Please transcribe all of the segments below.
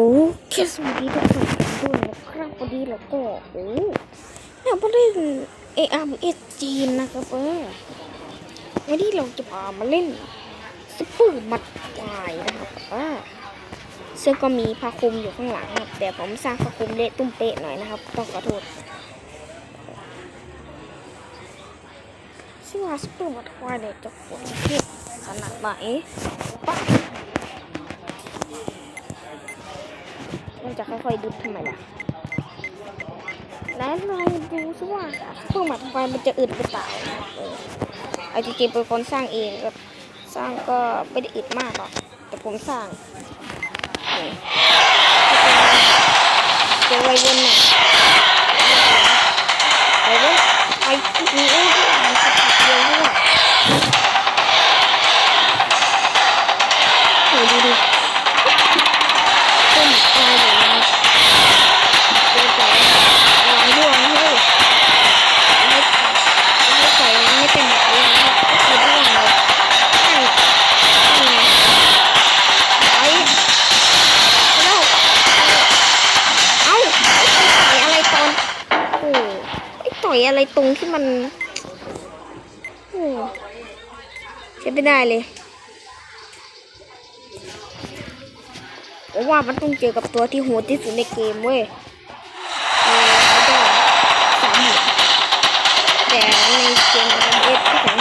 โอ้แค่สวัสดีทุกคนด้วยนะครับวันนี้เราก็โอ้เนี่ยมาเล่นเออาร์เอสจีนนะครับเออวันนี้เราจะพามาเล่นซุปเปอร์มัดควายนะครับเออซึ่งก็มีผ้าคลุมอยู่ข้างหลังครับแต่ผมสร้างผ้าคลุมเละตุ้มเป๊ะหน่อยนะครับ ต้องขอโทษชื่อว่าซุปเปอร์มัดควายเนี่ยจะโหดเทียบขนาดไหนป้า มันจะค่อยๆดุทำไมล่ะแล้วลองดูซิว่าเครื่องหมายไฟมันจะอึดหรือเปล่าเออเอาจริงๆเป็นคนสร้างเองก็สร้างก็ไม่ได้อึดมากหรอกแต่ผมสร้างเจอไววนน่ะไตรงที่มันโอ้ใช้ไม่ได้เลยผมว่ามันต้องเจอกับตัวที่โหดที่สุดในเกมเว้ยแต่ในเกมเอฟภาษาอัง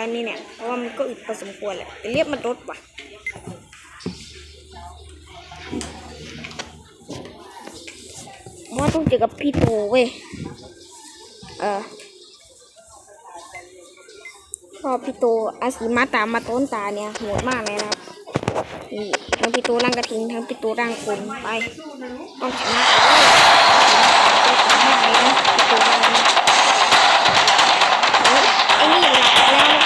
ันนี้เนี่ย เพราะว่ามันก็อึดพอสมควรแหละ แต่เรียบมันลดว่ะ ว่าต้องเจอกับพี่โตเว้ย เออพอพี่โตอาศีมาตามมาต้นตาเนี่ยโหดมากเลยนะครับนี่ทั้งพี่โตร่างกระทิงทั้งพี่โตร่างคนไปต้องชนะเลยพี่โตร่างนี้ไอ้นี่หลับแล้ว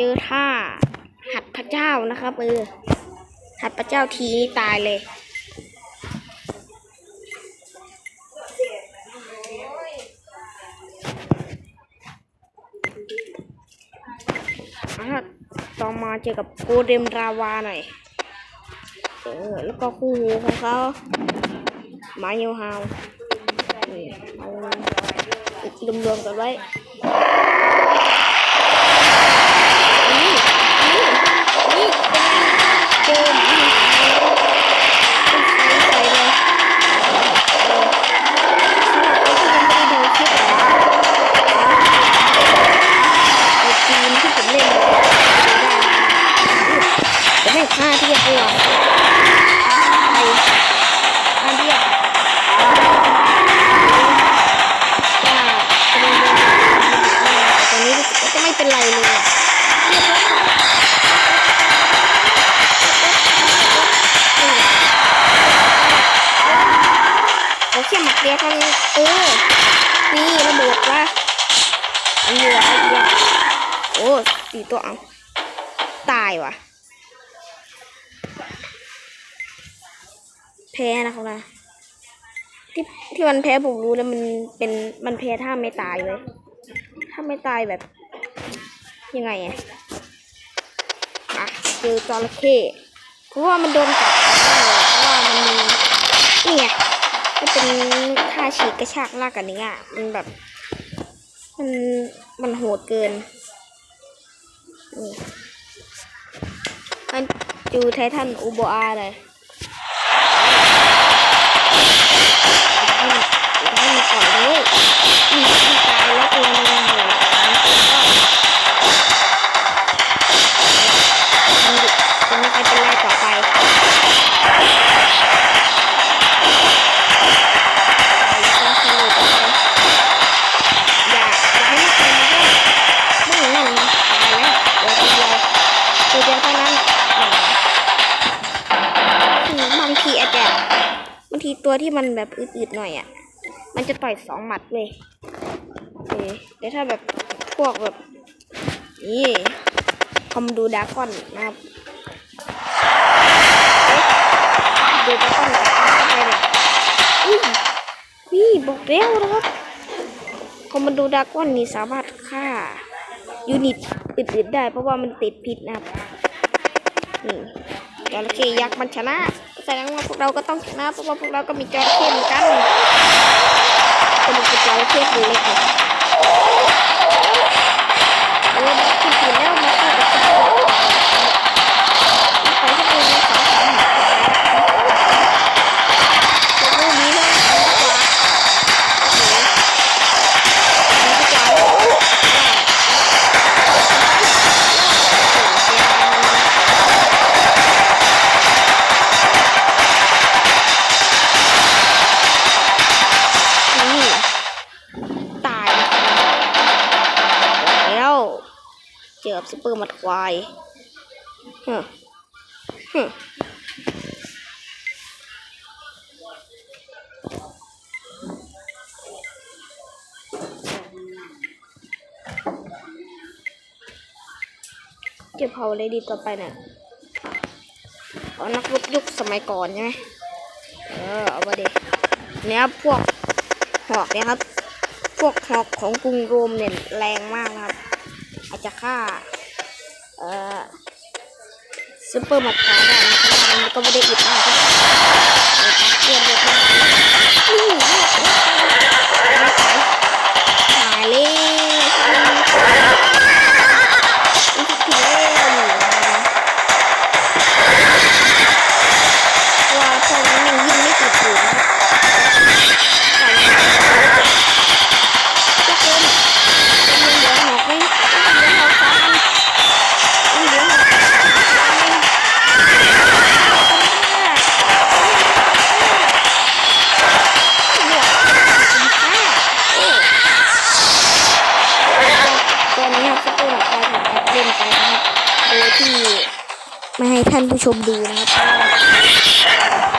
เจอท่าหัดพระเจ้านะครับเออหัดพระเจ้าทีนี้ตายเลย ต่อมาเจอกับโกเดมราวาหน่อย เออ แล้วก็คู่หูของเขามาเยลฮาวเอารวมๆกันไว้ จะไม่ฆ่าเทียบเลยไอฆ่าเทียบว่าจะเป็นเรื่องตอนนี้รู้สึกว่าจะไม่เป็นไรเลยอะเรียบร้อยเขาแค่หมักเดียวเท่านี้เออนี่ระเบิดว่ะอันนี้ละไอ้เหี้ยโอ้สีตัวเอาตายว่ะ พ้นะครับนะที่ที่มันแพ้ผมรู้แล้วมันเป็นมันแพ้ถ้าไม่ตายเลยถ้าไม่ตายแบบ ยังไงอะอะเจอจระเข้เพราะว่ามันโดนกัดเพราะว่ามันมีนี่ไงมันเป็นท่าฉีกกระชากลากกันนี้อะมันแบบ มันมันโหดเกินนี่มันจูไททันอุโบอาเลย ที่มันแบบอืดๆหน่อยอะ มันจะต่อยสองหมัดเว้ยเออแต่ถ้าแบบพวกแบบนี่คอมดูดากอนนะครับดูดากอนกับเข้าไปเลยอุ้ยนี่บอกแล้วนะครับคอมมานโดากอนนี่สามารถฆ่ายูนิตอื่นๆได้ เพราะว่ามันติดพิษนะครับนี่จระเข้ยักษ์มันชนะ แสดงว่าพวกเราก็ต้องชนะเพราะว่าพวกเราก็มีจอร์เข้เหมือนกันเป็นจระเข้ตัวเล็กเล กับซุปเปอร์มัดควายฮึฮึจะเผาเลยดีต่อไปน่ะเอานักรบยุคสมัยก่อนใช่ไหมเออเอามาเด็กเนี่ยพวกหอกเนี่ยครับ พวกหอกของกรุงโรมเนี่ยแรงมาก อาจจะฆ่า เอ่อซูเปอร์มาร์เก็ตได้นะครับมันก็ไม่ได้อิดมากครับเดี๋ยวตัดเพื่อนเลยครับ ให้ท่านผู้ชมดูนะครับ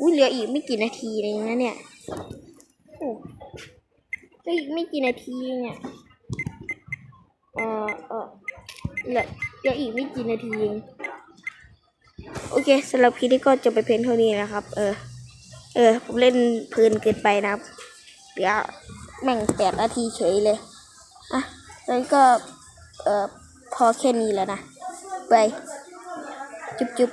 อุ้ยเหลืออีกไม่กี่นาทีเองนะเนี่ยโอ้เหลืออีกไม่กี่นาทีเนี่ยเออเออเหลือเหลืออีกไม่กี่นาทีเองโอเคสำหรับคลิปนี้ก็จะไปเพียงเท่านี้นะครับ เออ เออ ผมเล่นเพลินเกินไปนะครับเดี๋ยวแม่งแปดนาทีเฉยเลย อะแล้วก็ เออพอแค่นี้แล้วนะ ไป จุ๊บจุ๊บ